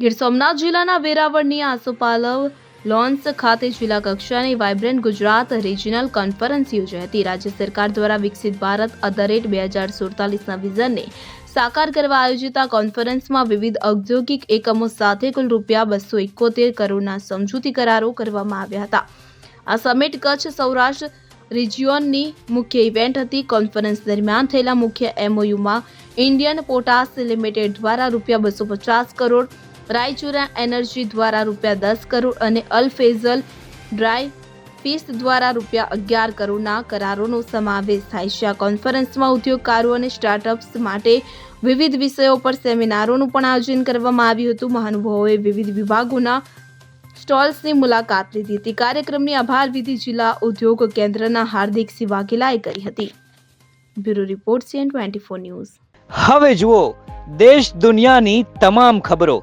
ગીર સોમનાથ જિલ્લાના વેરાવળની આસોપાલવ લોન્સ ખાતે જિલ્લા કક્ષાની વાઇબ્રન્ટ ગુજરાત રિજનલ કોન્ફરન્સ યોજાઈ હતી. રાજ્ય સરકાર દ્વારા વિકસિત ભારત અટ રેટ બે હજાર સુડતાલીસના વિઝનને સાકાર કરવા આયોજિત આ કોન્ફરન્સમાં વિવિધ ઔદ્યોગિક એકમો સાથે કુલ રૂપિયા બસો એકોતેર કરોડના સમજૂતી કરારો કરવામાં આવ્યા હતા. આ સમિટ કચ્છ સૌરાષ્ટ્ર રિજિયોનની મુખ્ય ઇવેન્ટ હતી. કોન્ફરન્સ દરમિયાન થયેલા મુખ્ય એમઓયુમાં ઇન્ડિયન પોટાસ લિમિટેડ દ્વારા રૂપિયા બસો પચાસ કરોડ રાયચુરા એનર્જી દ્વારા રૂપિયા દસ કરોડ અને અલ ફેઝલ ડ્રાય ફિશ દ્વારા રૂપિયા અગિયાર કરોડના કરારોનો સમાવેશ થાય છે. આ કોન્ફરન્સમાં ઉદ્યોગકારો અને સ્ટાર્ટઅપ્સ માટે વિવિધ વિષયો પર સેમિનારોનું પણ આયોજન કરવામાં આવ્યું હતું. મહાનુભાવોએ વિવિધ વિભાગોના સ્ટોલ્સની મુલાકાત લીધી હતી. કાર્યક્રમની આભાર વિધિ જિલ્લા ઉદ્યોગ કેન્દ્રના હાર્દિક સિંહ કરી હતી. Bureau report CN twenty four news. હવે જુઓ, દેશ દુનિયાની તમામ ખબરો.